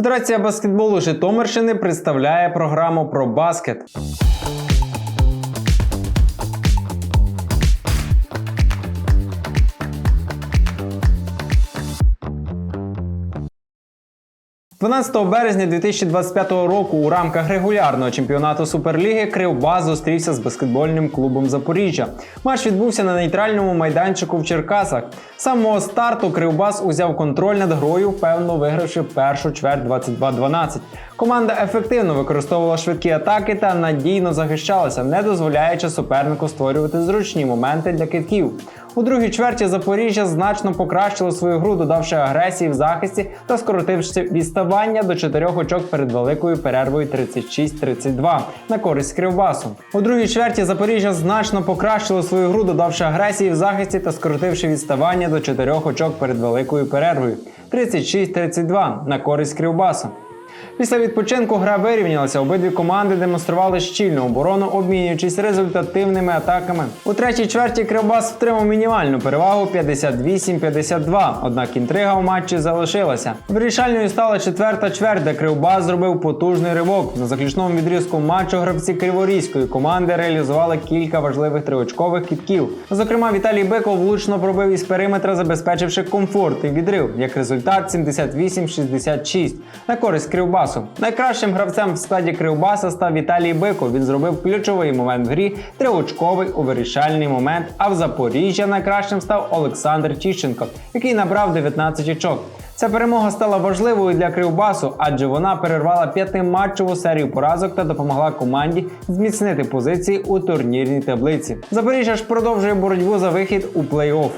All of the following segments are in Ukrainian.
Федерація баскетболу Житомирщини представляє програму про баскет. – 12 березня 2025 року у рамках регулярного чемпіонату Суперліги Кривбас зустрівся з баскетбольним клубом Запоріжжя. Матч відбувся на нейтральному майданчику в Черкасах. З самого старту Кривбас узяв контроль над грою, впевнено вигравши першу чверть 22-12. Команда ефективно використовувала швидкі атаки та надійно захищалася, не дозволяючи супернику створювати зручні моменти для китків. У другій чверті Запоріжжя значно покращило свою гру, додавши агресії в захисті та скоротивши відставання до чотирьох очок перед великою перервою 36-32 на користь Кривбасу. У другій чверті Запоріжжя значно покращило свою гру, додавши агресії в захисті та скоротивши відставання до чотирьох очок перед великою перервою 36-32 на користь Кривбасу. Після відпочинку гра вирівнялася. Обидві команди демонстрували щільну оборону, обмінюючись результативними атаками. У третій чверті Кривбас втримав мінімальну перевагу 58-52, однак інтрига у матчі залишилася. Вирішальною стала четверта чверть, де Кривбас зробив потужний ривок. На заключному відрізку матчу гравці криворізької команди реалізували кілька важливих триочкових кітків. Зокрема, Віталій Биков влучно пробив із периметра, забезпечивши комфортний відрив. Як результат 78-66 на користь Кривбасу. Найкращим гравцем в складі Кривбаса став Віталій Биков. Він зробив ключовий момент в грі, триочковий у вирішальний момент. А в Запоріжжя найкращим став Олександр Тіщенко, який набрав 19 очок. Ця перемога стала важливою для Кривбасу, адже вона перервала п'ятиматчеву серію поразок та допомогла команді зміцнити позиції у турнірній таблиці. Запоріжжя ж продовжує боротьбу за вихід у плей-офф.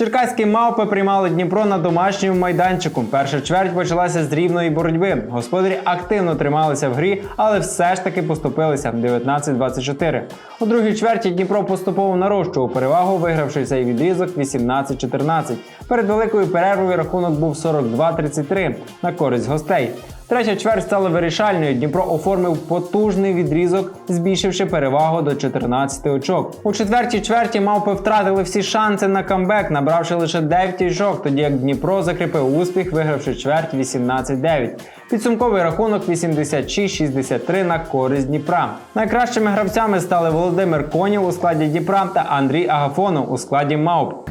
Черкаські мавпи приймали Дніпро на домашньому майданчику. Перша чверть почалася з рівної боротьби. Господарі активно трималися в грі, але все ж таки поступилися 19-24. У другій чверті Дніпро поступово нарощував перевагу, вигравши цей відрізок 18-14. Перед великою перервою рахунок був 42-33 на користь гостей. Третя чверть стала вирішальною. Дніпро оформив потужний відрізок, збільшивши перевагу до 14 очок. У четвертій чверті мавпи втратили всі шанси на камбек, набравши лише 9 очок, тоді як Дніпро закріпив успіх, вигравши чверть 18-9. Підсумковий рахунок 86-63 на користь Дніпра. Найкращими гравцями стали Володимир Конів у складі Дніпра та Андрій Агафонов у складі Мавп.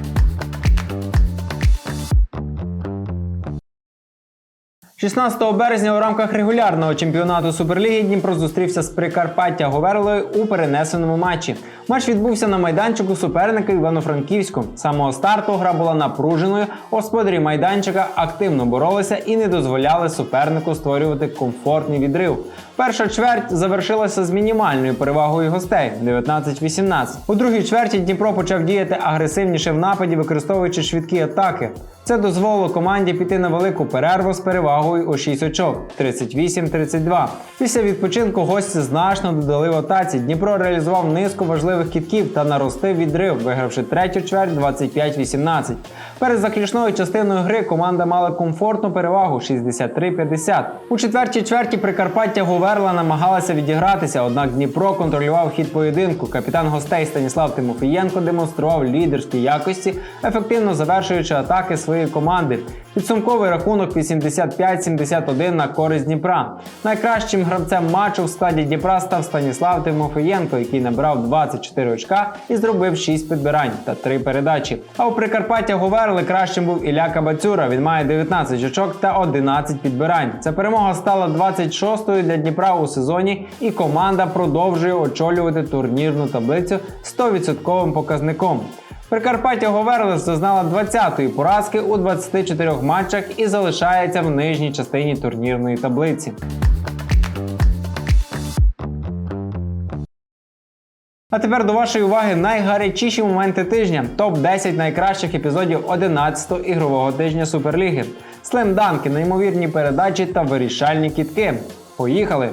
16 березня у рамках регулярного чемпіонату Суперліги Дніпро зустрівся з Прикарпаття Говерлою у перенесеному матчі. Матч відбувся на майданчику суперника Івано-Франківську. Самого старту гра була напруженою. Господарі майданчика активно боролися і не дозволяли супернику створювати комфортний відрив. Перша чверть завершилася з мінімальною перевагою гостей 19-18. У другій чверті Дніпро почав діяти агресивніше в нападі, використовуючи швидкі атаки. Це дозволило команді піти на велику перерву з перевагою у 6 очок 38-32. Після відпочинку гості значно додали в атаці. Дніпро реалізував низку важливих кітків та наростив відрив, вигравши третю чверть 25-18. Перед заключною частиною гри команда мала комфортну перевагу 63-50. У четвертій чверті Прикарпаття Гуверла намагалася відігратися, однак Дніпро контролював хід поєдинку. Капітан гостей Станіслав Тимофієнко демонстрував лідерські якості, ефективно завершуючи атаки своєї команди. Підсумковий рахунок 85-71 на користь Дніпра. Найкращим гравцем матчу в складі Дніпра став Станіслав Тимофієнко, який набрав 24 очка і зробив 6 підбирань та 3 передачі. А у Прикарпаття Говерли кращим був Ілля Кабацюра. Він має 19 очок та 11 підбирань. Ця перемога стала 26-ю для Дніпра у сезоні, і команда продовжує очолювати турнірну таблицю 100% показником. Прикарпаття Говерлес зазнала 20-ї поразки у 24 матчах і залишається в нижній частині турнірної таблиці. А тепер до вашої уваги найгарячіші моменти тижня. Топ 10 найкращих епізодів 11-го ігрового тижня Суперліги. Слем-данки, неймовірні передачі та вирішальні кітки. Поїхали!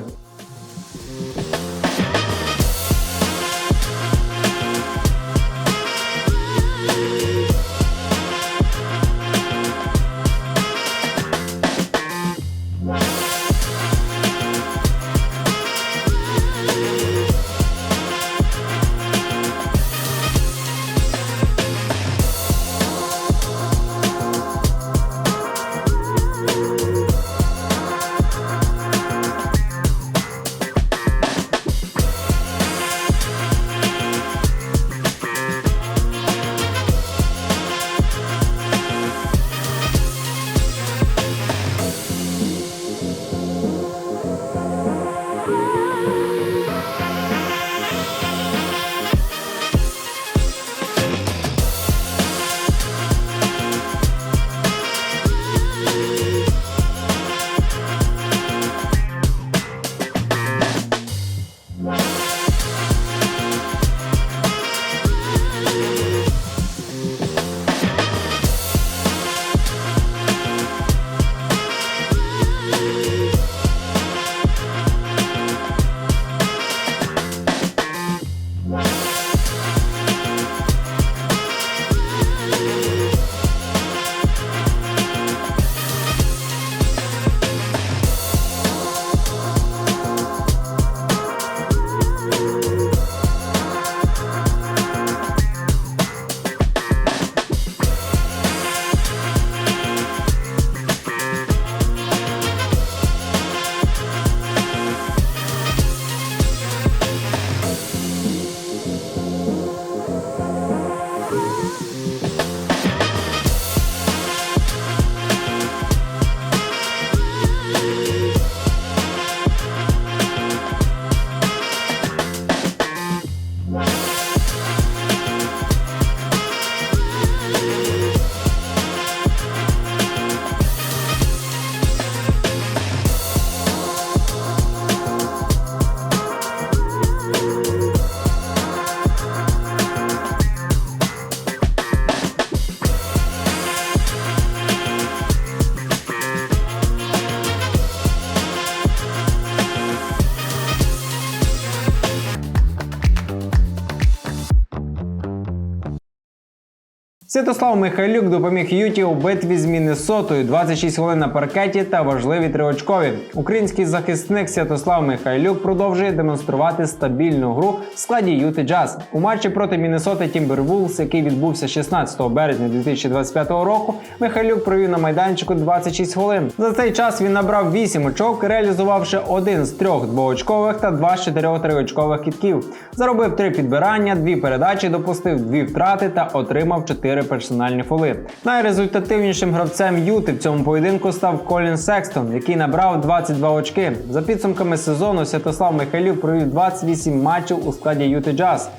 Святослав Михайлюк допоміг Юті у битві з Міннесотою, 26 хвилин на паркеті та важливі триочкові. Український захисник Святослав Михайлюк продовжує демонструвати стабільну гру в складі Юти Джаз. У матчі проти Міннесоти Тімбервулс, який відбувся 16 березня 2025 року, Михайлюк провів на майданчику 26 хвилин. За цей час він набрав 8 очок, реалізувавши один з трьох двоочкових та два з чотирьох триочкових кітків. Заробив три підбирання, дві передачі, допустив дві втрати та отримав чотири персональні фоли. Найрезультативнішим гравцем Юти в цьому поєдинку став Колін Секстон, який набрав 22 очки. За підсумками сезону Святослав Михайлюк провів 28 матчів у складі Юти Джаз.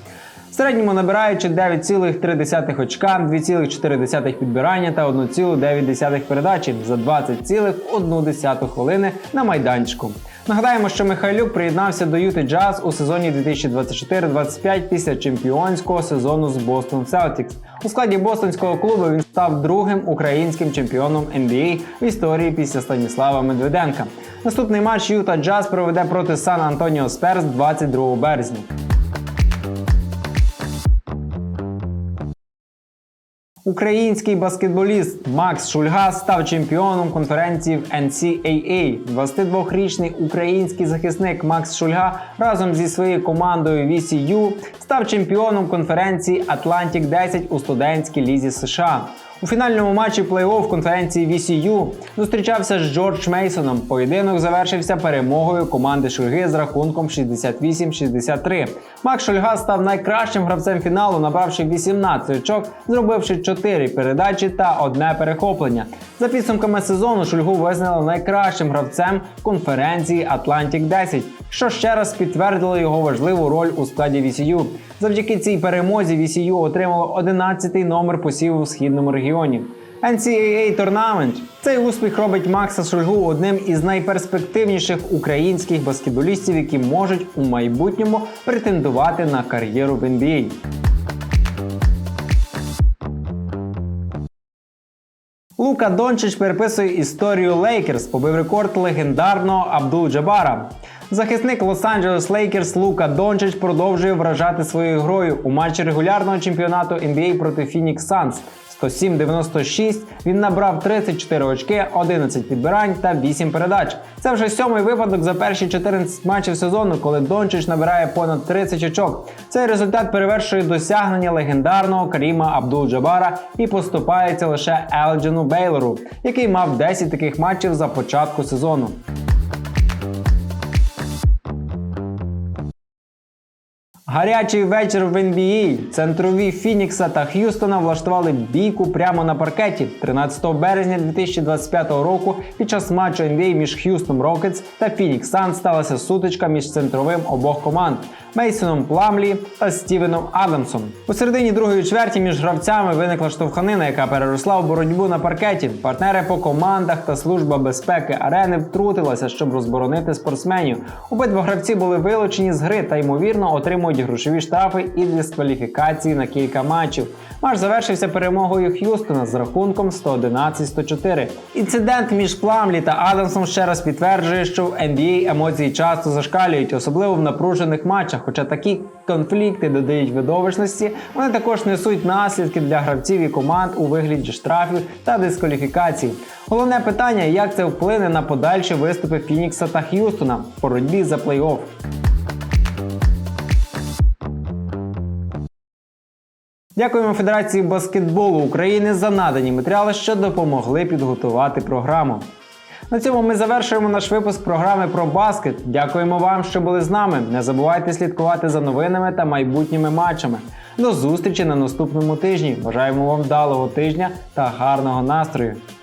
В середньому набираючи 9,3 очка, 2,4 підбирання та 1,9 передачі за 20,1 хвилини на майданчику. Нагадаємо, що Михайлюк приєднався до Юти Джаз у сезоні 2024-25 після чемпіонського сезону з Бостон Celtics. У складі бостонського клубу він став другим українським чемпіоном NBA в історії після Станіслава Медведенка. Наступний матч Юта Джаз проведе проти Сан Антоніо Сперс 22 березня. Український баскетболіст Макс Шульга став чемпіоном конференції в NCAA. 22-річний український захисник Макс Шульга разом зі своєю командою VCU став чемпіоном конференції Atlantic 10 у студентській лізі США. У фінальному матчі плей-офф конференції VCU зустрічався з Джордж Мейсоном. Поєдинок завершився перемогою команди Шульги з рахунком 68-63. Макс Шульга став найкращим гравцем фіналу, набравши 18 очок, зробивши 4 передачі та одне перехоплення. За підсумками сезону Шульгу визнали найкращим гравцем конференції Atlantic 10, що ще раз підтвердило його важливу роль у складі VCU. Завдяки цій перемозі VCU отримало 11-й номер посіву в східному регіоні. NCAA Tournament. Цей успіх робить Макса Шульгу одним із найперспективніших українських баскетболістів, які можуть у майбутньому претендувати на кар'єру в NBA. Лука Дончич переписує історію Лейкерс, побив рекорд легендарного Абдул Джабара. Захисник Лос-Анджелес Лейкерс Лука Дончич продовжує вражати своєю грою у матчі регулярного чемпіонату NBA проти Phoenix Suns. 107-96 він набрав 34 очки, 11 підбирань та 8 передач. Це вже сьомий випадок за перші 14 матчів сезону, коли Дончич набирає понад 30 очок. Цей результат перевершує досягнення легендарного Каріма Абдул-Джабара і поступається лише Елджену Бейлору, який мав 10 таких матчів за початку сезону. Гарячий вечір в NBA. Центрові Фінікса та Х'юстона влаштували бійку прямо на паркеті 13 березня 2025 року. Під час матчу NBA між Х'юстон Рокетс та Фінікс Сан сталася сутичка між центровим обох команд Мейсоном Пламлі та Стівеном Адамсом. У середині другої чверті між гравцями виникла штовханина, яка переросла в боротьбу на паркеті. Партнери по командах та служба безпеки арени втрутилася, щоб розборонити спортсменів. Обидва гравці були вилучені з гри та ймовірно отримують грошові штрафи і дискваліфікації на кілька матчів. Матч завершився перемогою Х'юстона з рахунком 111-104. Інцидент між Пламлі та Адамсом ще раз підтверджує, що в NBA емоції часто зашкалюють, особливо в напружених матчах. Хоча такі конфлікти додають видовищності, вони також несуть наслідки для гравців і команд у вигляді штрафів та дискваліфікацій. Головне питання, як це вплине на подальші виступи Фінікса та Х'юстона в боротьбі за плей-офф. Дякуємо Федерації баскетболу України за надані матеріали, що допомогли підготувати програму. На цьому ми завершуємо наш випуск програми про баскет. Дякуємо вам, що були з нами. Не забувайте слідкувати за новинами та майбутніми матчами. До зустрічі на наступному тижні. Бажаємо вам вдалого тижня та гарного настрою.